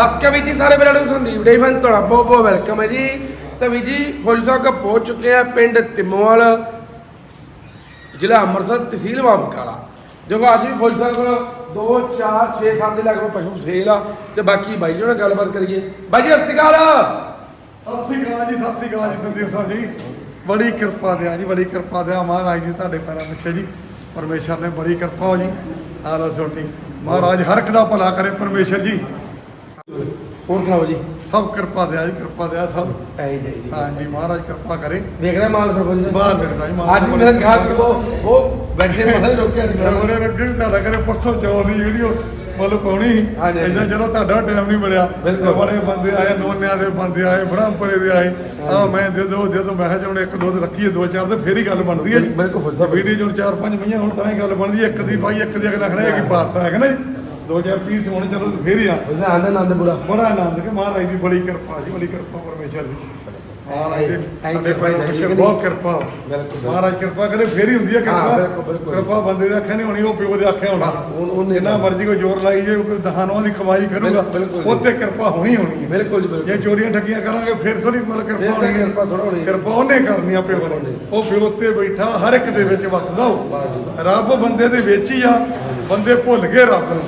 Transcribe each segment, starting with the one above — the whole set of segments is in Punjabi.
ਸਸਕਾ ਵੀ ਜੀ, ਸਾਰੇ ਵੀਰਾਂ ਨੂੰ ਸੰਦੀਪ ਡੇਵਨ ਤੁਹਾਡਾ ਬਹੁਤ ਬਹੁਤ ਵੈਲਕਮ ਹੈ ਜੀ। ਤੇ ਵੀ ਜੀ, ਫੌਜੀ ਸਾਹਿਬ ਕਾ ਪਹੁੰਚ ਚੁੱਕੇ ਆ ਪਿੰਡ ਤਿਮੋਵਾਲ, ਜ਼ਿਲ੍ਹਾ ਅੰਮ੍ਰਿਤਸਰ, ਤਹਿਸੀਲ ਬਾਬਕਾਲਾ ਦੇਖੋ, ਅੱਜ ਵੀ ਫੌਜੀ ਸਾਹਿਬ ਕੋਲ 2 4 6 7 ਦੇ ਲਗਭਗ ਪਸ਼ੂ ਸੇਲ ਆ। ਤੇ ਬਾਕੀ ਬਾਈ ਜੀ ਨਾਲ ਗੱਲਬਾਤ ਕਰੀਏ। ਬਾਈ ਜੀ, ਸਤਿ ਸ਼੍ਰੀ ਅਕਾਲ। ਸਤਿ ਸ੍ਰੀ ਅਕਾਲ ਜੀ, ਸਤਿ ਸ੍ਰੀ ਅਕਾਲ ਜੀ, ਸੰਦੀਪ ਸਾਹਿਬ ਜੀ। ਬੜੀ ਕਿਰਪਾ ਦਿਆ ਜੀ, ਬੜੀ ਕਿਰਪਾ ਦਿਆ ਮਹਾਰਾਜ ਜੀ ਤੁਹਾਡੇ ਪੈਰਾਂ ਪਿੱਛੇ ਜੀ। ਪਰਮੇਸ਼ਰ ਨੇ ਬੜੀ ਕਿਰਪਾ ਹੋ ਜੀ। ਆਲੋ ਛੋਟੀ। ਮਹਾਰਾਜ ਹਰ ਇੱਕ ਦਾ ਭਲਾ ਕਰੇ ਪਰਮੇਸ਼ਰ ਜੀ। ਹੋਰ ਸੁਣਾਓ ਜੀ? ਸਭ ਕਿਰਪਾ ਦਿਆ ਜੀ ਕਿਰਪਾ ਦਿਆ ਸਭ। ਐ ਜੀ ਜੀ ਹਾਂ ਜੀ। ਮਹਾਰਾਜ ਕਿਰਪਾ ਕਰੇ। ਵੇਖ ਰਿਹਾ ਮਾਲ ਫੌਜੀ ਸਾਹਿਬ ਬਾਹਰ ਮਿਲਦਾ ਜੀ ਮਾਲ ਅੱਜ ਵੀ ਮੈਂ ਕਿਹਾ ਕਿ ਉਹ ਉਹ ਬੈਠੇ ਮਸਲੇ ਰੋਕਿਆ ਬੜੇ ਰੱਗੇ ਤੁਹਾਡਾ ਕਰੇ ਪਰਸੋਂ ਚੌਥ ਦੀ ਵੀਡੀਓ ਮਤਲਬ ਪਾਉਣੀ ਹਾਂਜੀ, ਹਾਂਜੀ। ਇਦਾਂ ਚਲੋ ਤੁਹਾਡਾ ਟਾਈਮ ਨਹੀਂ ਮਿਲਿਆ। ਬੜੇ ਬੰਦੇ ਆਏ ਨੋਨਿਆਂ ਦੇ ਬੰਦੇ ਆਏ ਬ੍ਰਹਮਪੁਰੇ ਦੇ ਆਏ। ਆ ਮੈਂ ਦੇ ਦੋ ਦੇ ਦੋ ਮੈਂ ਕਿਹਾ ਜਦੋਂ ਇੱਕ ਦੋ ਦੇ ਰੱਖੀਏ ਦੋ ਚਾਰ ਤੇ ਫੇਰ ਹੀ ਗੱਲ ਬਣਦੀ ਹੈ ਜੀ। ਬਿਲਕੁਲ ਵੀਡੀਓ ਚੋਂ ਚਾਰ ਪੰਜ ਮਹੀਆਂ ਹੁਣ ਤਾਂ ਹੀ ਗੱਲ ਬਣਦੀ ਹੈ। ਇੱਕ ਦੀ ਪਾਈ ਇੱਕ ਦੀ ਅਗਲਾ ਖੜਾ ਹੈ ਕਿ ਪਾਤਾ ਹੈਗਾ ਨਾ ਜੀ ਦੋ ਚਾਰ ਪੀਸ ਹੋਣ ਚਲੋ ਫੇਰ ਹੀ ਆ। ਆਨੰਦ ਪੂਰਾ ਬੜਾ। ਆਨੰਦ ਕਿ ਮਹਾਰਾਜ ਦੀ ਬੜੀ ਕਿਰਪਾ ਜੀ ਬੜੀ ਕਿਰਪਾ ਪਰਮੇਸ਼ਰ ਦੀ। ਮਹਾਰਾਜ ਸਾਡੇ ਹੈ, ਪਿੱਛੇ ਬਹੁਤ ਕਿਰਪਾ। ਬਿਲਕੁਲ। ਮਹਾਰਾਜ ਕਿਰਪਾ ਕਰੇ ਫੇਰ ਹੀ ਹੁੰਦੀ ਹੈ ਕਿਰਪਾ। ਕਿਰਪਾ ਬੰਦੇ ਦੇ ਅੱਖਾਂ ਨਹੀਂ ਹੋਣੀ ਉਹ ਪਿਓ ਦੇ ਅੱਖਾਂ ਹੋਣਾ। ਬਸ, ਉਹ- ਉਹਨੇ- ਜਿੰਨਾ ਮਰਜ਼ੀ ਕੋਈ ਜ਼ੋਰ ਲਾਈ ਜੇ ਕੋਈ ਦਹਾਨੋਂ ਦੀ ਕਮਾਈ ਕਰੂਗਾ ਬਿਲਕੁਲ ਜੀ। ਉੱਤੇ ਕਿਰਪਾ ਹੋਣੀ ਹੋਣੀ ਹੈ। ਬਿਲਕੁਲ ਜੀ ਜੇ ਬਿਲਕੁਲ ਚੋਰੀਆਂ ਠੱਗੀਆਂ ਕਰਾਂਗੇ ਫਿਰ ਥੋੜੀ ਮਤਲਬ ਫਿਰ ਕਿਰਪਾ ਤਾਂ ਹੋਣੀ ਹੈ। ਕਿਰਪਾ ਥੋੜ੍ਹਾ ਹੋਣੀ ਹੈ। ਕਿਰਪਾ ਉਹਨੇ ਕਰਨੀ ਆ ਪਿਓ ਨੇ ਉਹ ਪਿਓ ਉੱਤੇ ਬੈਠਾ ਹਰ ਇੱਕ ਦੇ ਵਿੱਚ ਵਸਦਾ ਉਹ। ਰੱਬ ਬੰਦੇ ਦੇ ਵਿੱਚ ਹੀ ਆ ਬੰਦੇ ਭੁੱਲ ਗਏ ਰੱਬ ਨੂੰ।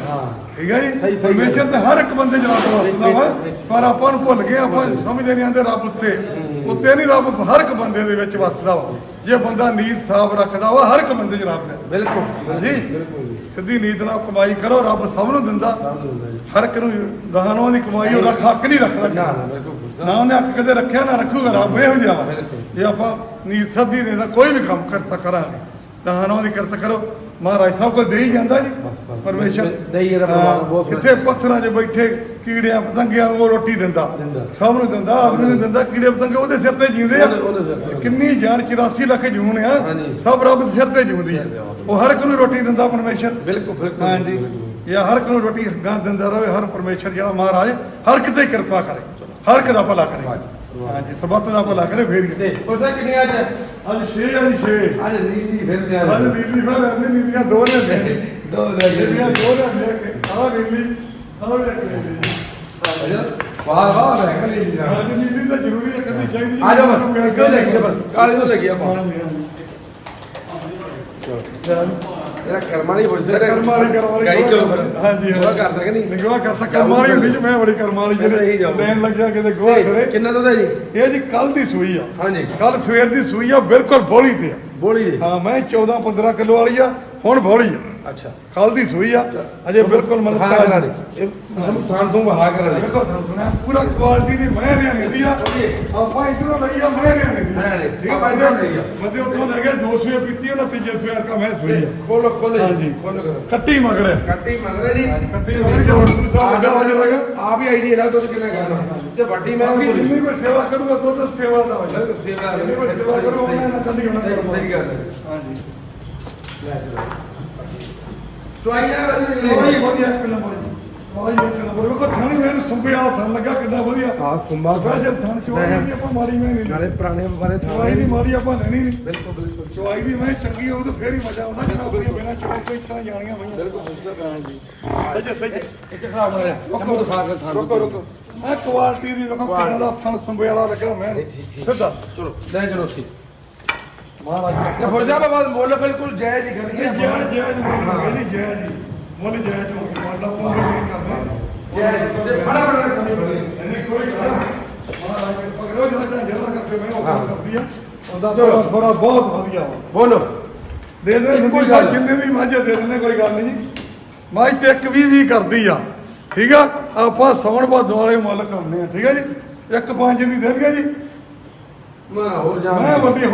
ਠੀਕ ਹੈ ਜੀ? ਸਹੀ ਪਰਮੇਸ਼ਰ ਤੇ ਹਰ ਇੱਕ ਬੰਦੇ ਜਵਾਬ ਵਸਦਾ ਵਾ ਪਰ ਆਪਾਂ ਨੂੰ ਭੁੱਲ ਗਏ ਆਪਾਂ ਸਮਝਦੇ ਨਹੀਂ ਆਂਦੇ ਰੱਬ ਉੱਤੇ। ਉੱਤੇ ਨਹੀਂ ਰੱਬ ਹਰ ਇੱਕ ਬੰਦੇ ਦੇ ਵਿੱਚ ਵਸਦਾ ਵਾ। ਜੇ ਬੰਦਾ ਨੀਤ ਸਾਫ਼ ਰੱਖਦਾ ਵਾ ਹਰ ਇੱਕ ਬੰਦੇ ਚ ਰੱਬ ਨੇ ਬਿਲਕੁਲ ਜੀ। ਸਿੱਧੀ ਨੀਤ ਨਾਲ ਕਮਾਈ ਕਰੋ ਰੱਬ ਸਭ ਨੂੰ ਦਿੰਦਾ। ਹਰ ਇੱਕ ਨੂੰ ਦਹਾਨੋਂ ਦੀ ਕਮਾਈ ਉਹ ਰੱਖ ਹੱਕ ਨਹੀਂ ਰੱਖਦਾ। ਨਾ ਸਾਹਿਬ। ਉਹਨੇ ਹੱਕ ਕਦੇ ਰੱਖਿਆ ਨਾ ਰੱਖੂਗਾ ਰੱਬ ਇਹੋ ਜਿਹਾ ਵਾ। ਜੇ ਆਪਾਂ ਨੀਤ ਸੱਦੀ ਦੇ ਨਾਲ ਕੋਈ ਵੀ ਕੰਮ ਕਰਤਾ ਕਰਾਂਗੇ। ਦਹਾਨੋਂ ਦੀ ਕਰਤ ਕਰੋ। ਮਹਾਰਾਜ ਸਭ ਕੁਝ ਦੇ ਹੀ ਜਾਂਦਾ ਜੀ। ਪਰਮੇਸ਼ਰ ਦੇਈ ਰੱਬ ਬਹੁਤ। ਕਿੱਥੇ ਪੱਥਰਾਂ 'ਚ ਬੈਠੇ ਕੀੜਿਆਂ ਪਤੰਗਿਆਂ ਨੂੰ ਰੋਟੀ ਦਿੰਦਾ। ਸਭ ਨੂੰ ਦਿੰਦਾ ਆਪ ਨੂੰ ਦਿੰਦਾ ਕੀੜੇ ਪਤੰਗੇ ਉਹਦੇ ਸਿਰ ਤੇ ਜੀਂਦੇ ਆ। ਉਹਦੇ- ਉਹਦੇ। ਕਿੰਨੀ ਜਾਨ 84 ਲੱਖ ਜੂਨ ਆ। ਸਭ ਰੱਬ ਦੇ ਸਿਰ ਤੇ ਜੂੰਦੀ ਆ। ਉਹ ਹਰ ਇੱਕ ਨੂੰ ਰੋਟੀ ਦਿੰਦਾ ਪਰਮੇਸ਼ਰ। ਬਿਲਕੁਲ ਬਿਲਕੁਲ। ਹਾਂਜੀ। ਇਹ ਹਰ ਇੱਕ ਨੂੰ ਰੋਟੀ ਗਾਂ ਦਿੰਦਾ ਰਹੇ ਹਰ ਪਰਮੇਸ਼ਰ ਜਿਹੜਾ ਮਹਾਰਾਜ ਹਰ ਕਿਤੇ ਕਿਰਪਾ ਕਰੇ। ਹਰ ਇੱਕ ਦਾ ਭਲਾ ਕਰੇ। ਹਾਂਜੀ ਸਬਤ ਦਾ ਭਲਾ ਕਰੇ ਫੇਰ ਸਾਹਿਬ ਕਿੰਨੇ ਅੱਜ? ਅੱਜ 6 ਅੱਜ 6 ਅੱਜ ਨੀਲੀ ਫਿਰ ਤੇ ਅੱਜ ਨੀਲੀ ਮੈਂ ਰਹਿੰਦੀ ਨੀਲੀਆਂ ਦੋ ਨੇ। ਦੇ ਦੋ ਦੇ ਨੀਲੀਆਂ ਦੋ ਨੇ ਦੇ ਕੇ ਆਹ ਨੀਲੀ ਆਹ ਨੀਲੀ ਵਾਹ ਵਾਹ ਰਹਿ ਗਈ ਜੀ ਅੱਜ ਨੀਲੀ ਤਾਂ ਜ਼ਰੂਰੀ ਹੈ ਕਦੀ ਚਾਹੀਦੀ ਆ ਜਾਓ ਬਸ ਕਿਉਂ ਲੱਗੀ ਬਸ ਕਾਲੇ ਤੋਂ ਲੱਗੀ ਆਪਾਂ। ਹਾਂਜੀ ਹਾਂਜੀ। ਤੇਰਾ ਕਰਮਾਂ ਵਾਲੀ ਫੌਜੀ ਸਾਹਿਬ ਕਰਮ ਵਾਲੀ ਕਰਮ ਵਾਲੀ ਗਾਈ ਜੋ ਹਾਂਜੀ ਉਹ ਕਰਦਾ ਕਿ ਨਹੀਂ? ਨਿਗਵਾ ਕਰਤਾ ਕਰਮ ਵਾਲੀ ਹੁੰਦੀ ਚ ਮੈਂ ਬੜੀ ਕਰਮ ਵਾਲੀ ਪਹਿਲਾਂ ਇਹੀ ਜਿਹੜੇ ਜਾਓ। ਲੈਣ ਲੱਗ ਜਾ ਕਿਤੇ ਗੋਹਾ ਕਰੇ ਕਿੰਨਾ ਦੁੱਧ ਹੈ ਜੀ? ਇਹ ਜੀ ਕੱਲ ਦੀ ਸੂਈ ਆ। ਹਾਂਜੀ। ਕੱਲ ਸਵੇਰ ਦੀ ਸੂਈ ਆ ਬਿਲਕੁਲ ਬੋਲੀ ਤੇ ਬੋਲੀ ਹਾਂ ਮੈਂ 14 15 ਕਿਲੋ ਵਾਲੀ ਆ ਹੁਣ ਬੋਲੀ ਆ। ਅੱਛਾ। ਕੱਲ ਦੀ ਸੂਈ ਆ। ਅਜੇ ਬਿਲਕੁਲ ਹਾਂ ਮਤਲਬ ਕਰਾ ਦੇ ਇਹ ਸਾਨੂੰ ਥਾਂ ਤੋਂ ਵਹਾ ਕਰਾ ਦੇ ਦੇਖੋ ਤੁਹਾਨੂੰ ਸੁਣਿਆ ਪੂਰਾ ਕੁਆਲਿਟੀ ਦੀ ਮੈਂ ਹਰਿਆਣੇ ਦੀ ਆ। ਆਪਾਂ ਇਧਰੋਂ ਲਈ ਆ ਮੈਂ ਹਰਿਆਣੇ ਦੀ। ਠੀਕ ਆਪਾਂ ਬੰਦੇ। ਬੰਦੇ ਉੱਥੋਂ ਲੈ ਕੇ 200 ਪੀਤੀ ਉਹਨਾਂ ਤੀਜੇ ਸਵੇਰ ਕਾ ਮੈਂ ਸੂਈ ਆ। ਖੋਲੋ ਖੋਲੋ। ਜੀ। ਖੋਲੋ ਕੱਟੀ ਮਗਰ ਹੈ। ਕੱਟੀ ਮੰਗਰੇ ਜੀ। ਕੱਟੀ ਮਗਰ ਗੁਰੂ ਸਾਹਿਬ ਵੱਡਾ ਹੋ ਜਾਏਗਾ ਆਪ ਹੀ ਆਈਡੀ ਇਹਦਾ ਦੁੱਧ ਕਿੰਨਾ ਕਰਨਾ। ਤੇ ਵੱਡੀ ਮੈਂ ਜਿੰਨੀ ਕੋਈ ਸੇਵਾ ਕਰੂਗਾ ਤਾਂ ਸੇਵਾ ਦਾ ਹੋ ਜਾਏਗਾ ਸੇਵਾ ਸੇਵਾ ਕਰੂਗਾ ਉਹਨਾਂ ਨਾਲ ਕੱਢੀ ਹੋਣਾ। ਸਹੀ ਗੱਲ ਹੈ। ਹਾਂਜੀ। ਚੁਆਈ ਨਾ ਬਦਲ ਕੋਈ ਵਧੀਆ ਇੱਕ ਨੰਬਰ ਕੋਈ ਇੱਕ ਨੰਬਰ ਉਹ ਥਾਣੀ ਮੈਨੂੰ ਸੁੰਬਿਆ ਥਣ ਲੱਗਾ ਕਿੰਨਾ ਵਧੀਆ ਹਾਂ ਕੁੰਭਾ ਸਪੈਸ਼ਲ ਥਣ ਚੋਈ ਨਹੀਂ ਆਪਾਂ ਮਾਰੀ ਮੈਂ ਨਹੀਂ ਨਾਲੇ ਪੁਰਾਣੇ ਬਾਰੇ ਚਵਾਈ ਦੀ ਮਾਰੀ ਆਪਾਂ ਲੈਣੀ ਨਹੀਂ ਬਿਲਕੁਲ ਬਿਲਕੁਲ ਚਵਾਈ ਦੀ ਮੈਂ ਚੰਗੀ ਹੋਊ ਤਾਂ ਫੇਰ ਹੀ ਮਜ਼ਾ ਆਉਂਦਾ ਜਿਹੜਾ ਵਧੀਆ ਬਿਨਾਂ ਚਵਾਈ ਤੋਂ ਇਸ ਤਰ੍ਹਾਂ ਜਾਣੀਆਂ ਹੋਈਆਂ ਬਿਲਕੁਲ ਹਾਂਜੀ ਸੱਜੇ ਸੱਜੇ ਇੱਕ ਖਰਾਬ ਹੋਇਆ ਕੰਮ ਦਿਖਾ ਕੇ ਥਾਂ ਰੁਕੋ ਰੁਕੋ ਆ ਕੁਆਲਿਟੀ ਦੀ ਵੇਖੋ ਕਿੰਨਾ ਦਾ ਥਣ ਸੰਭੇ ਵਾਲਾ ਲੱਗਾ ਮੈਂ ਸਿੱਧਾ ਚਲੋ, ਲੈ ਚਲੋ ਉੱਥੇ ਮਹਾਰਾਜ ਤੇ ਹੋ ਜਾ ਬਾਬਾ ਮੁੱਲ ਬਿਲਕੁਲ ਜਾਇਜ਼ ਹੀ ਖੜੀ ਇਹ ਜੈ ਜੈ ਜੀ ਜੀ ਜੈ ਜੀ ਮੁੱਲ ਜੈ ਜੀ ਮਾਲਾ ਪੂਰਾ ਨਹੀਂ। ਕਰਦਾ ਜਾਇਜ਼। ਤੇ ਫੜਾ ਫੜਾ ਨਹੀਂ ਕੋਈ ਮਹਾਰਾਜ ਪਕੜੋ ਜਿਹੜਾ ਜਿਹੜਾ ਕਰਦੇ ਮੈਂ ਉਹ ਕਰਦੀ ਆ। ਉਹਦਾ ਥੋੜਾ ਬਹੁਤ ਵਧੀਆ ਬੋਲੋ। ਦੇ ਦੇ ਕੋਈ ਗੱਲ। ਜਿੰਨੇ ਦੀ ਮੱਝ ਦੇ ਦੇਣੇ ਕੋਈ ਗੱਲ ਨਹੀਂ। ਜੀ ਤੇ ਇੱਕ ਵੀ ਵੀ ਕਰਦੀ ਆ। ਠੀਕ ਆ? ਆਪਾਂ ਸੌਣ ਭਾਦੋਂ ਵਾਲੇ ਮੁੱਲ ਕਰਨੇ ਆ ਠੀਕ ਆ ਜੀ? ਇੱਕ ਪੰਜ ਦੀ ਦੇ ਦਿਆ ਜੀ। ਮੈਂ ਹੋਰ ਜਾ ਮੈਂ ਵੱਡੀ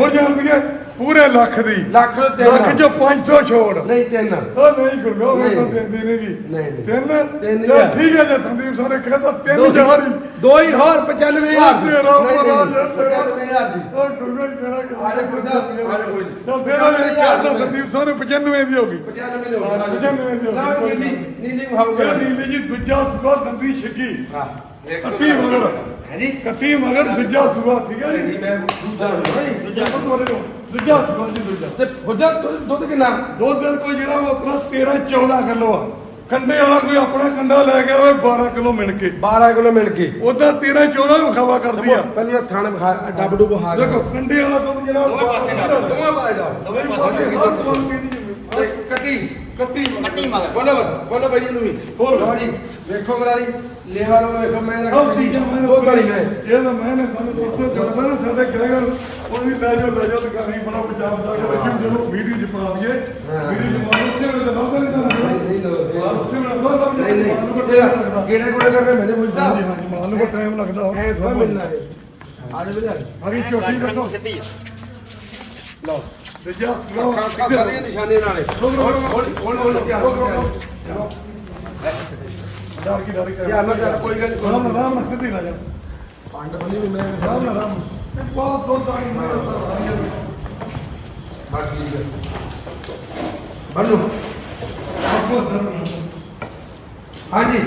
ਹੈ ਪੂਰੇ ਲੱਖ ਦੀ। ਲੱਖ ਨੂੰ ਤਿੰਨ। ਲੱਖ ਜੋ 500 ਛੋੜ। ਨਹੀਂ ਤਿੰਨ। ਉਹ ਨਹੀਂ ਗੁਰਮੇਓ ਮੈਂ ਤਾਂ। ਦਿੰਦੀ ਨਹੀਂ ਜੀ। ਨਹੀਂ। ਤਿੰਨ? ਤਿੰਨ। ਠੀਕ ਹੈ ਜੇ ਸੰਦੀਪ ਨੇ ਕਹਿੰਦਾ ਤਿੰਨ ਹਜ਼ਾਰ ਹੀ। ਦੋ ਹੀ ਹੋਰ 95000 ਉਹ ਤੇਰਾ ਭਲਾ ਜੇ ਤੇਰਾ 95000 ਦੀ। ਉਹ ਜੀ ਤੇਰਾ ਜਾ ਕੋਈ। ਚੱਲ ਤੇਰਾ ਨੇ ਕਹਿੰਦਾ ਸੰਦੀਪ ਸਾਹਿਬ ਨੇ 95 ਦੀ ਹੋ ਗਈ। 95 ਦੇ ਹਾਂ, 95 ਦੀ ਹੋ ਨਾ ਗਈ ਨੀਲੀ ਨੀਲੀ ਇਹ ਨੀਲੀ ਜੀ ਦੂਜਾ ਸੁਗਾ ਦੰਦੀ ਛਿੱਗੀ ਹਾਂ। ਕੱਟੀ ਮਗਰ। ਹੈ ਜੀ ਕੱਟੀ ਮਗਰ ਦੂਜਾ ਸੁਗਾ ਠੀਕ ਹੈ ਜੀ? ਮੈਂ ਦੂਜਾ ਨਹੀਂ ਦੂਜਾ ਸੁਗਾ ਦੂਜਾ ਸੁਗਾ ਜੀ ਦੂਜਾ। ਤੇ ਹੋ ਜਾ ਦੁੱਧ ਦੁੱਧ ਕਿੰਨਾ? ਦੋ ਦਿਨ ਕੋਈ ਜਿਹੜਾ ਉਹ ਉਤਰਾ 13 14 ਕਿਲੋ ਆ। ਕੰਡੇ ਵਾਲਾ ਕੋਈ ਆਪਣਾ ਕੰਡਾ ਲੈ ਕੇ ਆਵੇ 12 ਕਿਲੋ ਮਿਣ ਕੇ। 12 ਕਿਲੋ ਮਿਲ ਕੇ। ਉਦਾਂ 13 14 ਨੂੰ ਖਵਾ ਕਰਦੀ ਆ। ਪਹਿਲਾਂ ਥਾਣੇ ਵਿਖਾ ਡੱਬ ਡੁੱਬ ਕੇ ਦੇਖੋ ਕੰਡੇ ਵਾਲਾ ਦੁੱਧ ਜਿਹੜਾ ਦੋਵੇਂ ਪਾਸੇ ਡੱਬ। ਦੋਵਾਂ ਪਾਸੇ ਜਾ ਦੋਵੇਂ ਪਾਸੇ ਹਰ ਤੇ ਕੱਟੀ ਕੱਤੀ ਕੱਟੀ ਮਗਰ। ਬੋਲੋ ਬੋਲੋ, ਬੋਲੋ ਭਾਈ ਨੂੰ ਵੀ। ਬੋਲੋ। ਲਓ ਜੀ। ਵੇਖੋ ਗਰਾਰੀ ਲੇਵਾ ਲੋ ਵੇਖੋ ਮੈਂ ਨਾ ਆਹ ਚੀਜ਼ਾਂ ਮੈਂ ਉਹ ਗਾਲੀ ਮੈਂ ਇਹ ਤਾਂ ਮੈਂ ਨੇ ਸਾਨੂੰ ਦੋਸਤੋ ਕਰਦਾ ਨਾ ਸਾਡੇ ਗ੍ਰਹਿਗਰ ਉਹਦੀ ਲੈ ਜਾਓ ਲੈ ਜਾਓ ਦੁਕਾਨੀ ਬੜਾ ਬਚਾਅ ਦਾ ਕਿ ਜਦੋਂ ਵੀਡੀਓ ਚ ਪਾ ਦਈਏ। ਵੀਡੀਓ ਚ ਪਾ ਉਸੇ ਵੇਲੇ ਤਾਂ ਲਾਉਂਦਾ ਨਹੀਂ ਤਾਂ ਨਹੀਂ। ਦੋ ਨਹੀਂ ਨਹੀਂ ਨਹੀਂ। ਮਾਨੂੰ ਕੋ ਤੇਰਾ ਟਾਈਮ ਲੱਗਦਾ ਕਿਹੜੇ ਕੋਲੇ ਕਰਨੇ ਮੈਨੇ ਪੁੱਛਦਾ। ਮਾਨੂੰ ਕੋ ਟਾਈਮ ਲੱਗਦਾ ਥੋੜਾ ਮਿਲਣਾ ਹੈ ਆਜ ਬਲੇ ਅਗੀ ਝੋਟੀ ਵੇਖੋ ਸਿੱਧੀ। ਲਓ। ਸਾਰੀਆਂ ਨਿਸ਼ਾਨੇ ਨਾਲੇ। ਡਰ ਕੀ ਕੋਈ ਗੱਲ ਨਹੀਂ। ਰਾਮ ਨਾਲ ਸਿੱਧੀ ਲਾ ਜਾ ਪੰਡ ਬਣੀ ਵੀ ਮੈਂ ਰਾਮ ਨਾਲ ਰਾਮ। ਇਹ ਬਹੁਤ ਦੁੱਧ ਆਈ ਮੈਂ ਬਸ ਠੀਕ ਹੈ। ਬੰਨੂ। ਹਾਂਜੀ।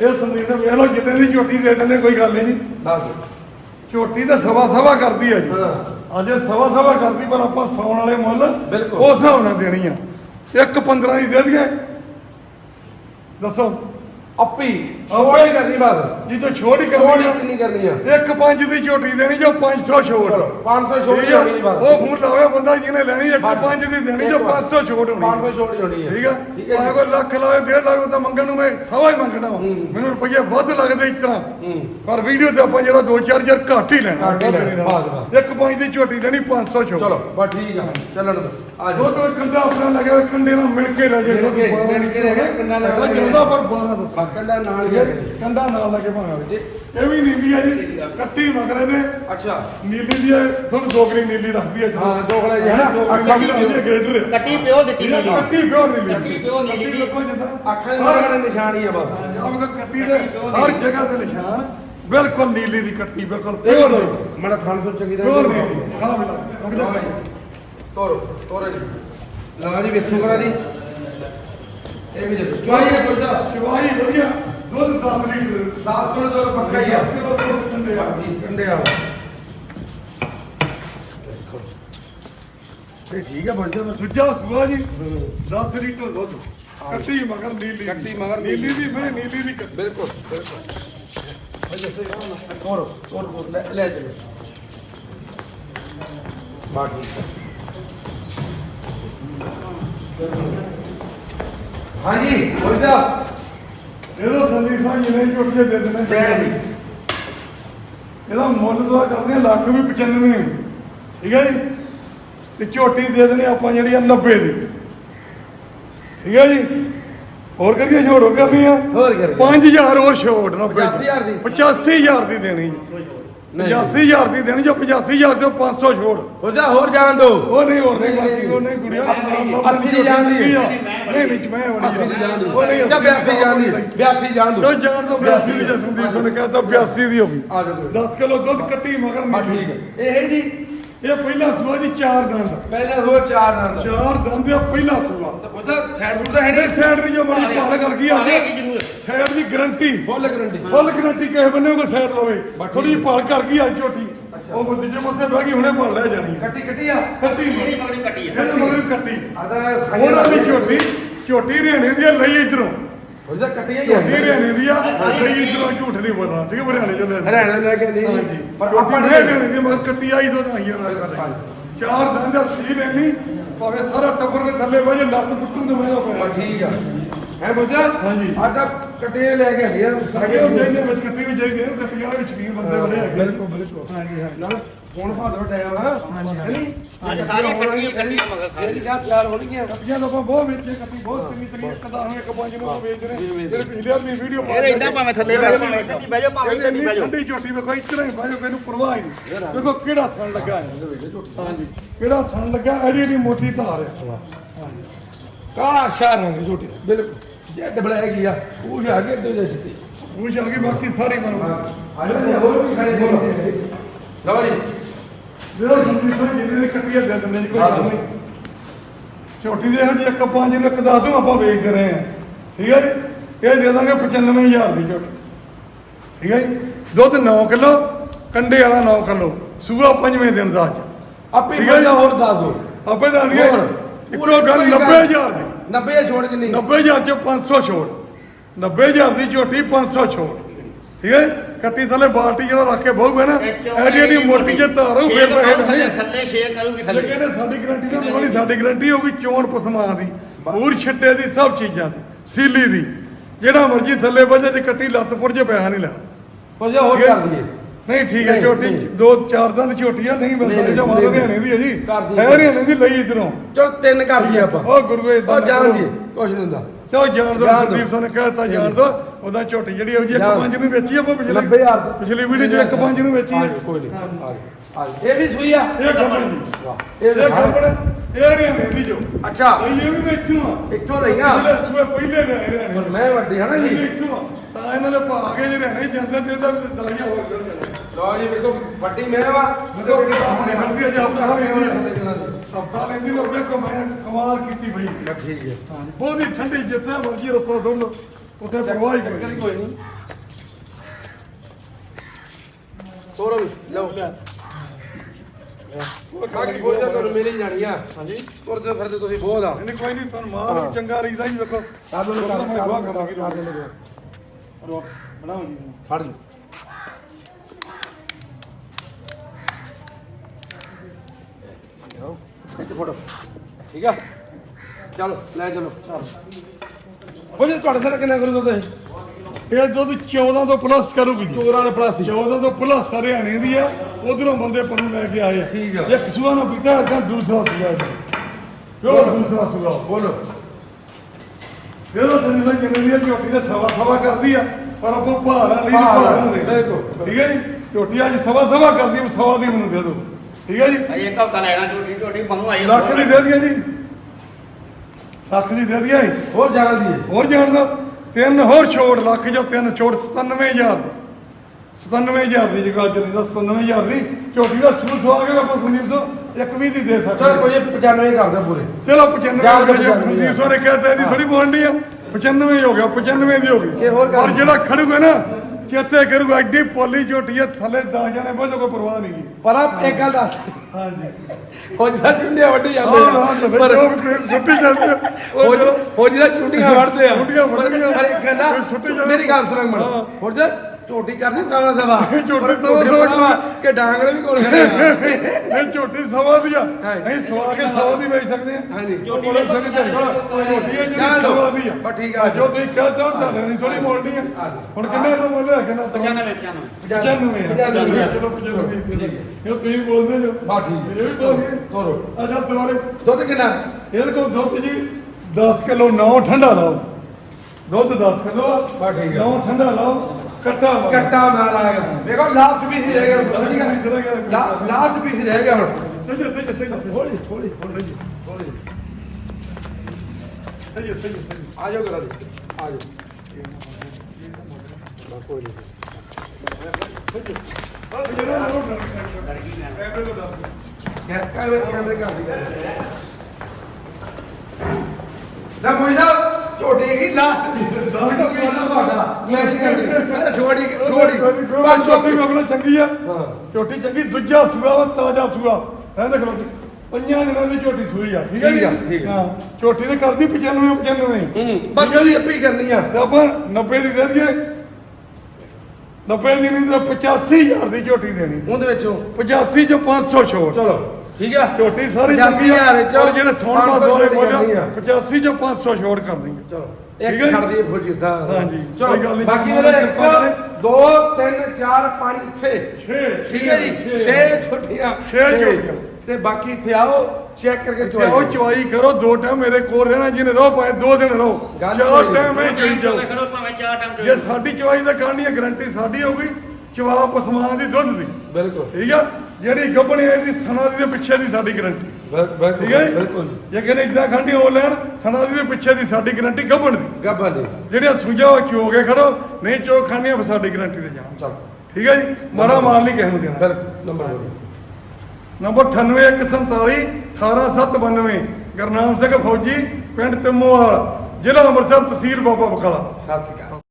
ਇਹ ਸੰਦੀਪ ਨੇ ਵੇਖ ਲਓ ਜਿੰਨੇ ਦੀ ਝੋਟੀ ਦੇ ਦਿੰਦੇ ਕੋਈ ਗੱਲ ਨਹੀਂ। ਜੀ। ਝੋਟੀ ਤਾਂ ਸਵਾ ਸਵਾ ਕਰਦੀ ਆ ਜੀ। ਹਾਂ। ਅੱਜ ਸਵਾ ਸਵਾ ਕਰਦੀ ਪਰ ਆਪਾਂ ਸੌਣ ਵਾਲੇ ਮੁੱਲ। ਉਸ ਹਿਸਾਬ ਨਾਲ ਦੇਣੀ ਆ। ਇੱਕ 15 ਦੀ ਦੇ ਦਈਏ। ਦੱਸੋ। ਅੱਪੀ ਛੋੜੀ ਕਰਨੀ ਬਸ। ਜੀ ਤੋਂ ਛੋੜ ਹੀ ਛੋੜੀ ਕਰਨੀ ਆ। ਕਿੰਨੀ ਕਰਨੀ ਆ? ਇੱਕ ਪੰਜ ਦੀ ਝੋਟੀ ਦੇਣੀ ਜੋ 500 ਛੋੜ ਚਲੋ 500 ਛੋੜੀ ਠੀਕ ਆ? ਹੋਣੀ ਬਸ। ਉਹ ਫੋਨ ਲਾਵੇ ਬੰਦਾ ਜਿਹਨੇ ਲੈਣੀ ਇੱਕ ਬਸ। ਪੰਜ ਦੀ ਦੇਣੀ ਜੋ ਇੱਕ ਵਾਰ। 500 ਛੋੜ ਹੋਣੀ। 500 ਛੋੜੀ ਹੋਣੀ ਹੈ ਠੀਕ ਆ? ਠੀਕ ਹੈ ਭਾਵੇਂ। ਕੋਈ ਲੱਖ ਲਾਵੇ ਡੇਢ ਲੱਖ ਤਾਂ ਮੰਗਣ ਨੂੰ ਮੈਂ ਸਵਾ ਹੀ ਮੰਗਦਾ ਵਾਂ। ਮੈਨੂੰ ਰੁਪਈਏ ਵੱਧ ਲੱਗਦੇ ਇਸ ਤਰ੍ਹਾਂ। ਹੂੰ। ਪਰ ਵੀਡੀਓ ਤੇ ਆਪਾਂ ਜਿਹੜਾ 2-4000 ਘੱਟ ਹੀ ਲੈਣਾ। ਘੱਟ ਹੀ ਵੱਧ ਲੈਣਾ, ਨਹੀਂ ਲੈਣਾ। ਬਸ, ਬਸ। ਇੱਕ ਪੰਜ ਦੀ ਝੋਟੀ ਦੇਣੀ 500 ਛੋੜ ਚਲੋ ਬਸ ਠੀਕ ਆ ਚੱਲਣ ਦੋ ਆ ਦੋ ਜਾਓ ਕੰਡਾ ਆਪਣਾ ਲੱਗਿਆ ਕੰਡੇ ਨਾਲ ਮਿਲ ਕੇ ਲੈ ਜੇ ਮਿਲ ਕੇ, ਮਿਲ ਕੇ ਰਹਿ ਕੰਡਾ ਨਾਲ। ਜ਼ਿਆਦਾ ਪਰ 12 ਦੱਸਾਂ ਕੰਡਾ ਨਾਲ ਹੀ ਆ ਗਏ। ਕੰਡਾ ਨਾਲ ਲੱਗੇ ਭਾਵੇਂ ਇਹ ਵੀ ਨੀਲੀ ਆ ਜੀ ਕੱਟੀ ਮਗਰੇ ਨੇ ਅੱਛਾ। ਨੀਲੀ ਦੀ ਇਹ ਤੁਹਾਨੂੰ ਦੋਗਰੀ ਨੀਲੀ ਰੱਖਦੀ ਹੈ ਹਾਂ, ਦੋਗਲਾ ਜੀ, ਹੈ ਨਾ? ਅੱਖਾਂ ਵੀ ਹੈ ਗੇਡਰ ਕੱਟੀ ਪਿਓ ਦਿੱਤੀ ਨੀਲੀ। ਕੱਟੀ ਪਿਓਰ ਨੀਲੀ ਕੱਟੀ ਪਿਓ ਨੀਲੀ। ਦੀ। ਦੇਖੋ ਜਿੱਦਾਂ। ਅੱਖਾਂ ਦੇ ਨਾਲ ਨਿਸ਼ਾਨ ਹੀ ਆ ਬਸ। ਆਪ ਕੋ ਕੱਟੀ ਦੇ ਹਰ ਜਗ੍ਹਾ ਤੇ ਨਿਸ਼ਾਨ। ਬਿਲਕੁਲ ਨੀਲੀ ਦੀ ਕੱਟੀ ਬਿਲਕੁਲ ਪਿਓਰ ਲੋ ਮੜਾ ਥਾਣ ਤੋਂ ਚੰਗੀ ਤਰ੍ਹਾਂ ਪਿਓਰ। ਨੀਲੀ। ਲੱਗ ਲਓ ਜੀ। ਤੋਰੋ ਤੋਰੋ ਜੀ। ਲਾ ਜੀ ਵੇਖੋ ਕਰਾ ਦੀ। ਇਹ ਵੀ ਦੇਖੋ। ਚੁਆਈ ਹੈ ਚਵਾਈ ਵਧੀਆ। ਦੁੱਧ 10 ਲੀਟਰ। 10 ਕਿਲੋ ਦਾ ਪੱਕਾ ਹੀ ਆ। 10 ਕਿਲੋ ਦੁੱਧ ਦਿੰਦੇ ਆ। ਜੀ ਕੰਡੇ ਆ। ਇਹ ਠੀਕ ਆ ਬਣ ਜਾ ਦੂਜਾ ਸੁਆ ਜੀ। 10 ਲੀਟਰ ਦੁੱਧ। ਕੱਟੀ ਮਗਰ ਨੀਲੀ ਕੱਟੀ ਮਗਰ ਨੀਲੀ। ਦੀ ਮੈਂ ਨੀਲੀ ਦੀ ਬਿਲਕੁਲ ਬਿਲਕੁਲ। ਤੋਰੋ ਤੋਰੋ ਲੈ ਲੈ ਚਲੋ। ਬਾਕੀ ਹਾਂਜੀ ਹੋ ਜਾ ਇਹਦਾ ਸੰਦੀਪ ਸਾਹਿਬ ਜਿਵੇਂ ਝੋਟੀਆਂ ਦੇ ਦਿੰਦੇ ਜੀ ਇਹਦਾ ਮੁੱਲ ਦਾ ਕਰਦੇ ਲੱਖ ਵੀ 95 ਠੀਕ ਹੈ ਜੀ? ਤੇ ਝੋਟੀ ਦੇ ਦਿੰਦੇ ਆਪਾਂ ਜਿਹੜੀ ਆ 90 ਦੀ। ਠੀਕ ਹੈ ਜੀ? ਹੋਰ ਕਰੀਏ ਛੋੜ ਹੋ ਕਰਨੀ ਆ ਹੋਰ ਕਰ 5000 ਹੋਰ ਛੋੜ 90 85,000 ਦੀ? 85000 ਦੀ ਦੇਣੀ 85000 ਦੀ ਦੇਣੀ ਜੋ 85000 ਤੋਂ 500 ਛੋੜ। ਹੋ ਜਾ ਹੋਰ ਜਾਣ ਦੋ। ਉਹ ਨਹੀਂ ਹੋਰ ਨਹੀਂ ਬਾਕੀ ਉਹ ਨਹੀਂ ਗੁੜੀਆ ਅੱਸੀ ਦੀ ਜਾਣ ਦੀ। ਨਹੀਂ ਨਹੀਂ। ਮੈਂ ਅੱਸੀ ਦੀ ਜਾਣ ਦੀ। ਉਹ ਨਹੀਂ ਜਾਂ 82 ਜਾਣ ਦੀ। 82 ਜਾਣ ਦੋ। ਜਾਣ ਤੋਂ 82 ਦੀ ਜਸਮਦੀਪ ਸਿੰਘ ਨੇ ਕਹਿਤਾ 82 ਦੀ ਹੋ ਗਈ। ਆ ਜਾਓ। 10 ਕਿਲੋ ਦੁੱਧ ਕੱਟੀ ਮਗਰ ਮਿਲੀ। ਠੀਕ ਇਹ ਜੀ। ਇਹ ਪਹਿਲਾ ਸੂਆ ਜੀ ਚਾਰ ਦੰਦ। ਪਹਿਲਾਂ ਹੋ ਚਾਰ ਦੰਦ। ਚਾਰ ਦੰਦ ਆ ਪਹਿਲਾ ਸੂਆ। ਉਹਦਾ ਸਾਈਡ ਫੁੱਟ ਤਾਂ ਹੈ ਨਹੀਂ। ਸਾਈਡ ਦੀ ਜੋ ਮੜੀ ਪਾਲ ਕਰ ਗਈ ਆ ਸਾਈਡ ਦੀ guarantee full guarantee full guarantee ਕਿਸੇ ਬੰਨੇ ਕੋ ਸਾਈਡ ਲਵੇ ਥੋੜੀ। ਪਾਲ ਕਰ ਗਈ ਆ ਝੋਟੀ। ਉਹ ਦੂਜੇ ਪਾਸੇ ਬਹਿ ਗਈ ਹੁਣੇ ਪਾਲ ਲੈ ਜਾਣੀ ਆ। ਕੱਟੀ ਕੱਟੀ ਆ? ਕੱਟੀ। ਇਹਦੀ ਮਗਰੀ ਕੱਟੀ ਆ। ਇਹਦੇ ਮਗਰ ਕੱਟੀ। ਆਦਾ ਉਹਨਾਂ ਦੀ ਝੋਟੀ ਝੋਟੀ ਰਿਆਣੇ ਦੀ ਆ, ਲਈ ਇਧਰੋਂ। ਉਹਦਾ ਕੱਟੀ ਹੀ ਝੋਟੀ ਹੈ ਰਿਆਣੇ ਦੀ ਆ ਲਈ ਇਧਰੋਂ ਝੂਠ ਨਹੀਂ ਬੋਲਣਾ ਠੀਕ ਹੈ ਹਰਿਆਣੇ ਚੋਂ ਲੈ ਹਰਿਆਣਾ ਲੈ ਕੇ ਨਹੀਂ। ਹਾਂਜੀ। ਪਰ ਆਪਾਂ ਨੇ ਨੇ ਰਿਆਣੇ ਦੀ ਮਗਰ ਕੱਟੀ ਆਈ ਆ ਚਾਰ ਦੰਦ ਆ ਸੀ ਲੈਣੀ ਭਾਵੇਂ ਸਾਰਾ ਟੱਬਰ ਦੇ ਥੱਲੇ ਵਜੇ ਲੱਤ ਪੁੱਟੂ ਤੇ ਮੈਂ ਪਿਆ ਠੀਕ ਆ। ਹੈ ਬੁੱਝਾ? ਹਾਂਜੀ। ਆਦਾ ਕੱਟੇ ਲੈ ਕੇ ਗਿਆ ਅੱਗੇ ਉਹ ਜਾਈਦੇ ਵਿੱਚ ਕੱਟੀ ਵੀ ਜਾਈਦੇ ਕੱਟੀ ਵਾਲੇ ਸ਼ਕੀਨ ਬੰਦੇ ਹੈਗੇ। ਬਿਲਕੁਲ ਬਿਲਕੁਲ। ਹਾਂਜੀ ਹਾਂਜੀ। ਨਾਲ ਹੁਣ ਭਾਦੋ ਟਾਈਮ ਆ ਹਾਂਜੀ ਅੱਜ ਸਾਰੀਆਂ ਕੱਟੀਆਂ ਕੱਟੀਆਂ ਮਗਰ ਸਾਰੀਆਂ। ਕਿਆ ਤਿਆਰ ਹੋ ਗਈਆਂ। ਕੱਟੀਆਂ ਆਪਾਂ ਬਹੁਤ ਵੇਚੇ ਕੱਟੀ ਬਹੁਤ ਚੰਗੀ ਤਰੀਕੇ ਇੱਕ ਦਾ ਇੱਕ ਪੰਜ ਨੂੰ। ਵੇਚ ਰਹੇ ਜਿਹੜੇ ਪਿਛਲੇ ਆਪਣੀ ਵੀਡੀਓ ਇਹਦੇ ਇੰਨਾ ਭਾਵੇਂ ਥੱਲੇ ਬਹਿ ਭਾਵੇਂ ਕੱਟੀ ਬਹਿ ਜਾਓ ਭਾਵੇਂ ਕੱਟੀ ਬਹਿ ਜਾਓ। ਠੰਡੀ ਝੋਟੀ ਵੇਖੋ ਇਤਨਾ ਹੀ ਬਾਜੋ ਮੈਨੂੰ ਪਰਵਾਹ ਹੀ ਨਹੀਂ। ਦੇਖੋ ਕਿਹੜਾ ਥਣ ਲੱਗਾ ਹੈ। ਹਾਂਜੀ ਕਿਹੜਾ ਥਣ ਲੱਗਾ ਐਡੀ ਐਡੀ ਮੋਟੀ ਧਾਰ ਹੈ। ਕਾਲਾ ਸ਼ਾਰ ਰੰਗ ਛੋਟੀ ਬਿਲਕੁਲ। ਜੱਡ ਬੜਾ ਹੈਗੀ ਆ। ਉਹ ਜਾ ਕੇ ਦੋ ਜੇ ਸਿੱਧੀ ਉਹ ਜਾ ਕੇ ਬਾਕੀ ਸਾਰੀ ਮਨ ਆ ਜਾ ਹੋਰ ਵੀ ਖੜੇ ਹੋ ਲਓ ਜੀ। ਜਿਹੜਾ ਸੰਦੀਪ ਜਿਹਦੇ ਦੇ ਕੱਟੀਆਂ ਦੇ ਦਿੰਦੇ ਜੀ ਕੋਈ ਗੱਲ ਨਹੀਂ। ਝੋਟੀ ਦੇ ਹਜੇ ਇੱਕ ਪੰਜ ਨੂੰ ਇੱਕ ਦੱਸ ਦੋ ਆਪਾਂ ਵੇਚਦੇ ਰਹੇ ਹਾਂ। ਠੀਕ ਹੈ ਜੀ? ਇਹ ਦੇ ਦਾਂਗੇ 95000 ਦੀ ਝੋਟੀ। ਠੀਕ ਹੈ ਜੀ? ਦੁੱਧ 9 ਕਿਲੋ ਕੰਡੇ ਵਾਲਾ 9 ਕਿਲੋ। ਸੂਆ ਪੰਜਵੇਂ ਦਿਨ ਦਾ ਅੱਜ। ਆਪੇ। ਬੰਦਾ ਹੋਰ ਦੱਸ ਦੋ। ਆਪੇ ਦੱਸ ਦਈਏ। ਹੋਰ। ਇੱਕੋ ਗੱਲ 90000 ਦੀ। 90000 ਛੋੜ ਕਿੰਨੀ? 90000 ਚੋਂ 500 ਛੋੜ। 90000 ਦੀ ਝੋਟੀ 500 ਛੋੜ। ਠੀਕ ਹੈ ਕੱਟੀ ਥੱਲੇ ਬਾਲਟੀ ਜਿਹੜਾ ਰੱਖ ਕੇ ਬਹੁਗਾ ਨਾ ਐਡੀ ਐਡੀ ਮੋਟੀ ਜੇ ਧਾਰ ਹੋਊ ਫਿਰ ਪੈਸੇ ਥੱਲੇ ਨਹੀਂ। ਥੱਲੇ ਸ਼ੇਅਰ ਕਰੂਗੀ ਜੇ ਥੱਲੇ ਕਹਿੰਦੇ ਸਾਡੀ ਗਰੰਟੀ ਨਾ ਵਾਲੀ ਸਾਡੀ ਗਰੰਟੀ ਹੋਊਗੀ ਚੋਣ ਪਸਮਾ ਦੀ ਪੂਰ ਛੱਟੇ ਦੀ ਸਭ ਚੀਜ਼ਾਂ ਦੀ ਸੀਲੀ ਦੀ। ਜਿਹੜਾ ਮਰਜ਼ੀ ਥੱਲੇ ਵੱਜੇ ਤੇ ਕੱਟੀ ਲੱਤ ਜੇ ਪੈਸਾ ਨਹੀਂ ਲੈਣਾ। ਕੁਝ ਹੋਰ ਠੀਕ ਹੈ? ਕਰ ਦਈਏ। ਨਹੀਂ ਠੀਕ ਹੈ ਨਹੀਂ। ਦੋ ਚਾਰ ਦੰਦ ਝੋਟੀ ਆ ਨਹੀਂ ਬੰਦੇ ਜੋ ਮਾਰ ਨਹੀਂ, ਹਰਿਆਣੇ ਦੀ ਹੈ ਜੀ। ਹਰਿਆਣੇ ਲਈ ਇਧਰੋਂ। ਚਲੋ ਤਿੰਨ ਕਰ ਦਈਏ ਆਪਾਂ। ਉਹ ਗੁਰੂਏ ਉਹ ਜਾਣ ਦੀ ਕੁਝ ਨਹੀਂ ਹੁੰਦਾ। ਚਲੋ ਜਾਣ ਦੋ। ਸੰਦੀਪ ਸਿੰਘ ਨੇ ਕਹਿਤਾ ਜਾਣ ਦੋ। ਉਹਦਾ ਝੋਟੀ ਜਿਹੜੀ ਉਹ ਜੀ ਇੱਕ। ਪੰਜ ਨੂੰ ਵੇਚੀ ਆਪਾਂ ਪਿਛਲੀ 90000 ਦੀ। ਪਿਛਲੀ ਵੀਡੀਓ ਚ ਇੱਕ ਪੰਜ ਨੂੰ ਵੇਚੀ ਆ। ਹੈ ਕੋਈ ਨਹੀਂ ਆ ਜਾਓ। ਇਹ ਵੀ ਸੂਈ ਆ। ਇਹ ਖਬਰ ਜੀ ਇਹ ਇਹ ਖਬਰ। ਇਹ ਹਰਿਆਣੇ ਦੀ ਜੋ। ਅੱਛਾ। ਇਹ ਵੀ ਮੈਂ ਇੱਥੋਂ ਆ। ਇੱਥੋਂ ਲਈਆਂ। ਪਹਿਲੇ ਸੂਏ ਪਹਿਲੇ ਨੇ ਹਰਿਆਣੇ ਪਰ ਮੈਂ ਵੱਡੀ ਹੈ ਨਾ ਇਹ ਜੀ ਇੱਥੋਂ ਆ। ਤਾਂ ਇਹਨਾਂ ਦੇ ਭਾਗ ਕੇ ਜਿਹੜੇ ਨੇ ਜਾਂਦੇ ਤੇ ਇਹਦਾ ਦਵਾਈਆਂ ਹੋਰ ਕਰ ਲਓ ਜੀ ਵੇਖੋ ਵੱਡੀ ਮੈਂ ਵਾ। ਕਿ ਆਪਣੇ ਹਲਦੀ ਅਜ ਆਪਣਾ ਠੀਕ ਹਫਤਾ ਲੈਂਦੀ ਲੋਕ ਦੇਖੋ ਮੈਂ ਕਮਾਲ ਕੀਤੀ ਬਈ ਹੈ ਹਾਂਜੀ ਬਹੁਤ ਹੀ ਠੰਡੀ ਜਿੱਥੇ ਮਰਜ਼ੀ ਰਸਤਾ ਸੁਣ ਲਓ। ਉੱਥੇ ਪਰਵਾਹ ਹੀ ਕੋਈ ਨਹੀਂ। ਕੋਈ ਨਹੀਂ। ਲਓ। ਬਾਕੀ ਬੋਲ ਤਾਂ ਤੁਹਾਨੂੰ ਮਿਲ ਹੀ ਜਾਣੀ ਆ। ਹਾਂਜੀ। ਤੁਰਦੇ ਫਿਰਦੇ ਤੁਸੀਂ ਬਹੁਤ ਆ। ਨਹੀਂ ਕੋਈ ਨਹੀਂ ਤੁਹਾਨੂੰ ਮਾਲ ਵੀ ਚੰਗਾ ਰਹੀਦਾ ਜੀ ਵੇਖੋ। ਕਰ ਲਓ ਕਰ ਮੈਂ ਲਓ ਗਵਾਹ ਕਰ। ਕਰਾਂਗੇ ਲਓ ਰੋ ਬਣਾਓ ਜੀ। ਫੜ ਜੀ ਇੱਥੇ ਫੋਟੋ ਠੀਕ ਆ? ਚਲੋ ਲੈ ਚਲੋ। ਹੋ ਜੇ ਤੁਹਾਡੇ ਸਾਰਾ ਕਿੰਨਾ ਕਰੂ ਦੁੱਧ ਇਹ ਦੁੱਧ 14 ਤੋਂ ਪਲੱਸ ਕਰੂਗੀ ਜੀ। ਚੋਰਾਂ ਨੇ ਪਲਾਸੀ 14 ਤੋਂ ਪਲੱਸ ਹਰਿਆਣੇ ਦੀ ਆ ਉਧਰੋਂ ਬੰਦੇ ਪਰੂ ਲੈ ਕੇ ਆਏ ਆ। ਠੀਕ ਆ। ਇੱਕ ਸੂਆ ਨਾ ਪੀਤਾ ਦੂਸਰਾ ਸੂਆ ਜੀ। ਕਿਉਂ ਦੂਸਰਾ ਸੂਆ। ਬੋਲੋ। ਇਹਦਾ ਸੰਜੀਵ ਭਾਈ ਕਿੰਨੇ ਦੀ ਆ ਝੋਟੀ ਦੇ ਸਵਾ ਸਵਾ ਕਰਦੀ ਆ। ਪਰ ਆਪਾਂ ਭਾਰਾਂ ਲਈ ਭਾਰ, ਭਾਰਾਂ ਦੇ। ਠੀਕ ਹੈ ਜੀ? ਝੋਟੀ ਅੱਜ ਸਵਾ ਸਵਾ ਕਰਦੀ ਆ, ਸਵਾ ਦੀ ਮੈਨੂੰ ਦੇ ਦਿਓ। ਠੀਕ ਹੈ ਜੀ? ਅਜੇ ਇੱਕ ਹਫਤਾ ਲੈਣਾ ਟੋਟੀ ਟੋਟੀ ਬਣੂ ਆਈ ਲੱਖ ਦੀ ਦੇ ਦਈਏ ਜੀ। ਲੱਖ ਦੀ ਦੇ ਦਈਏ। ਹੋਰ ਜਾਣ ਦੀ ਹੋਰ ਜਾਣ ਦੋ। ਤਿੰਨ ਹੋਰ ਛੋੜ ਲੱਖ ਜੋ ਤਿੰਨ ਛੋੜ 97000 ਦੀ। 97000 ਦੀ ਜਗਾ ਚੱਲੀ ਦਾ 97000 ਦੀ। ਝੋਟੀ ਦਾ ਸੂਲ ਸਵਾ ਕੇ ਆਪਾਂ ਸੰਦੀਪ ਸੋ ਇੱਕ ਵੀ ਦੀ ਦੇ ਚਲ ਸਕਦੇ ਕੋਈ 95 ਕਰ ਦੇ ਪੂਰੇ। ਚਲੋ 95 ਜਾਣ ਹੋ ਦਿਓ ਗਿਆ ਪਚਾਨਵੇਂ ਸੰਦੀਪ ਸੋ ਨੇ ਕਹਿਤਾ ਇਹਦੀ ਥੋੜੀ ਬੋਲਣੀ ਆ। 95 ਹੋ ਗਿਆ 95 ਦੀ ਹੋ ਗਈ? ਔਰ ਜਿਹੜਾ ਖੜੂਗਾ ਨਾ ਚੇਤੇ ਕਰੂਗਾ ਐਡੀ ਪੋਲੀ ਝੋਟੀ ਆ ਥੱਲੇ 10 ਜਣੇ ਬੋਲੋ ਕੋਈ ਪਰਵਾਹ ਨਹੀਂ। ਪਰ ਆ ਇੱਕ ਗੱਲ ਦੱਸ। ਹਾਂਜੀ। ਹੋ ਜਿਹਾ ਚੁੰਡੀਆਂ ਵੱਢੀ ਜਾਂਦੇ ਹਾਂ ਆ। ਪਰ ਸੁੱਟੀ ਜਾਂਦੇ ਹੋ ਹੋ ਚੁੰਡੀਆਂ ਵੱਢਦੇ ਆ। ਚੁੰਡੀਆਂ। ਮੇਰੀ ਗੱਲ ਸੁਣ ਮਨ ਹਾਂ। ਹੋ ਜਾ ਝੋਟੀ ਕਰਨੀ ਸਵਾ ਸਵਾ। ਝੋਟੀ ਸਵਾ ਸਵਾ ਕਿ ਡਾਂਗਲੇ ਵੀ ਕੋਲ ਖੜੇ ਆ। ਨਹੀਂ ਝੋਟੀ ਸਵਾ ਦੀ ਆ। ਹਾਂ। ਅਸੀਂ ਸਵਾ ਕੇ ਸਵਾ ਦੀ ਵੇਚ ਸਕਦੇ ਆ। ਹਾਂਜੀ। ਝੋਟੀ ਵੇਚ ਸਕਦੇ ਆ। ਨਹੀਂ। ਝੋਟੀ ਆ ਜਿਹੜੀ। ਸਵਾ ਦੀ ਆ। ਬਸ ਠੀਕ ਆ। ਜੋ ਤੁਸੀਂ ਕਹਤੇ ਹੋ ਤੁਹਾਡੇ ਦੀ ਥੋੜੀ ਮੋੜਨੀ ਆ। ਹੁਣ ਕਿੰਨੇ ਦਾ ਮੁੱਲ ਹੈ ਕਿੰਨਾ? 95 95 95 ਪਚਾਨਵੇਂ। ਚਲੋ 95 ਇਹ ਤੁਸੀਂ ਬੋਲਦੇ ਜੋ। ਬਸ ਠੀਕ ਇਹ ਵੀ ਬੋਲਦੇ ਤੋਰੋ ਅੱਛਾ ਤੁਹਾਡੇ ਦੁੱਧ ਕਿੰਨਾ? ਇਹਦੇ ਕੋਲ ਦੁੱਧ ਜੀ 10 ਕਿਲੋ 9 ਠੰਡਾ ਲਾਓ। ਦੁੱਧ 10 ਕਿਲੋ ਬਸ ਠੀਕ ਆ। 9 ਠੰਡਾ ਲਾਓ। ਕੱਟਾ ਵਾ ਕੱਟਾ ਮਾਲ ਆਏਗਾ ਦੇਖੋ ਲਾਸਟ ਪੀਸ ਰਹਿ ਗਿਆ ਰਹਿ ਲਾਸਟ ਪੀਸ ਰਹਿ ਗਿਆ ਹੁਣ। ਸਹੀ ਸਹੀ ਸਹੀ। ਹੌਲੀ ਹੌਲੀ ਹੌਲੀ। ਹੌਲੀ। ਸਹੀ ਸਹੀ ਸਹੀ। ਆ ਜਾਓ ਕਰਾ ਦੇ। ਆ ਜਾਓ ਕੋਈ ਨਹੀਂ। ਕਿਆ ਕਰ ਕੈਮਰੇ ਕਰ ਦੀ ਨਾ ਕੋਈ ਝੋਟੇ ਕੀ ਲਾਸਟ ਦੀ ਦਾ ਤੁਹਾਡਾ ਛੋੜੀ ਛੋੜੀ। ਪੰਜ ਚੋਟੀ ਵੀ ਆਪਣਾ ਚੰਗੀ ਆ। ਹਾਂ। ਝੋਟੀ ਚੰਗੀ ਦੂਜਾ ਸੂਆ ਵਾ ਤਾਜ਼ਾ ਸੂਆ। ਐ ਦੇਖ ਲਓ ਪੰਜਾਂ ਦਿਨਾਂ ਦੀ ਝੋਟੀ ਸੂਈ ਆ ਠੀਕ ਹੈ ਠੀਕ ਆ, ਜੀ ਠੀਕ ਆ। ਹਾਂ ਝੋਟੀ ਤੇ ਕਰਦੀ 95 95 ਹੂੰ ਬਸ ਜੀ? ਅੱਪੀ ਕਰਨੀ ਆ। ਤੇ ਆਪਾਂ 90 ਦੀ ਦੇ ਦਈਏ। 90 ਦੀ ਨਹੀਂ ਤਾਂ 85000 ਦੀ ਝੋਟੀ ਦੇਣੀ। ਉਹਦੇ ਵਿੱਚੋਂ? 85 ਚੋਂ 500 ਛੋੜ ਚਲੋ। ਠੀਕ ਆ? ਝੋਟੀ ਸਾਰੀ 85 ਚੰਗੀ ਆ। ਹਜ਼ਾਰ ਚੋਂ ਔਰ ਜਿਹੜੇ ਸੌਣ 500 ਪਾਸ ਵਾਲੇ ਛੋੜ ਕਰਨੀ ਆ। ਬੋਲਿਆ 85 ਚੋਂ 500 ਛੋੜ ਕਰ ਦੇਂਗੇ ਚਲੋ ਠੀਕ ਇੱਕ ਹੈ ਜੀ? ਛੱਡ ਦਈਏ ਫੌਜੀ ਸਾਹਿਬ। ਹਾਂਜੀ, ਚਲੋ ਕੋਈ ਗੱਲ ਨਹੀਂ, ਬਾਕੀ ਮੇਰੇ ਕਰੇ। 1 2 3 4 5 6 ਛੇ। ਠੀਕ ਹੈ ਜੀ? 6 ਛੁੱਟੀਆਂ ਛੇ ਛੁੱਟੀਆਂ। ਤੇ ਬਾਕੀ ਇੱਥੇ ਆਓ ਚੈੱਕ ਕਰਕੇ ਤੇ ਉਹ ਚਵਾਈ ਕਰੋ ਦੋ ਟਾਈਮ ਮੇਰੇ ਕੋਲ ਰਹਿਣਾ ਜਿਹਨੇ ਰਹੋ ਪਾਏ ਦੋ ਦਿਨ ਰਹੋ। ਗੱਲ ਚਾਰ ਟਾਈਮ ਇਹ ਚੋਈ ਜਾਓ। ਖੜੋ ਭਾਵੇਂ ਚਾਰ ਟਾਈਮ ਜੇ ਸਾਡੀ ਚਵਾਈ ਦਾ ਕਰਨੀ ਹੈ ਗਰੰਟੀ ਸਾਡੀ ਹੋਊਗੀ। ਚਵਾ ਪਸਮਾਨ ਦੀ ਦੁੱਧ ਦੀ। ਬਿਲਕੁਲ। ਠੀਕ ਆ? ਜਿਹੜੀ ਗੱਭਣੀ ਹੈ ਇਹਦੀ ਥਣਾ ਦੀ ਦੇ ਪਿੱਛੇ ਦੀ ਸਾਡੀ ਗਰੰਟੀ ਬਿਲਕੁਲ ਠੀਕ ਹੈ ਜੀ? ਬਿਲਕੁਲ। ਜੇ ਕਹਿੰਦੇ ਇਦਾਂ ਖਾਂਡੀ ਹੋ ਲੈਣ ਥਣਾ ਦੀ ਦੇ ਪਿੱਛੇ ਦੀ ਸਾਡੀ ਗਰੰਟੀ ਗੱਭਣ ਦੀ। ਗੱਬਾ ਦੇ। ਜਿਹੜੀਆਂ ਸੂਜਾ ਉਹ ਚੋ ਕੇ ਖੜੋ ਨਹੀਂ ਚੋ ਖਾਣੀਆਂ ਉਹ ਸਾਡੀ ਗਰੰਟੀ ਤੇ ਜਾਣ ਚਲੋ। ਠੀਕ ਹੈ ਜੀ? ਮਾਰਾ ਮਾਲ ਨਹੀਂ ਕਿਸੇ ਨੂੰ ਦੇਣਾ। ਬਿਲਕੁਲ ਨੰਬਰ ਬੋਲੋ। ਨੰਬਰ 98147 18792 ਗੁਰਨਾਮ ਸਿੰਘ ਫੌਜੀ ਪਿੰਡ ਤਿੰਮੋਵਾਲ ਜ਼ਿਲ੍ਹਾ ਅੰਮ੍ਰਿਤਸਰ ਤਹਿਸੀਲ ਬਾਬਾ ਬਕਾਲਾ ਸਤਿ ਸ਼੍ਰੀ ਅਕਾਲ।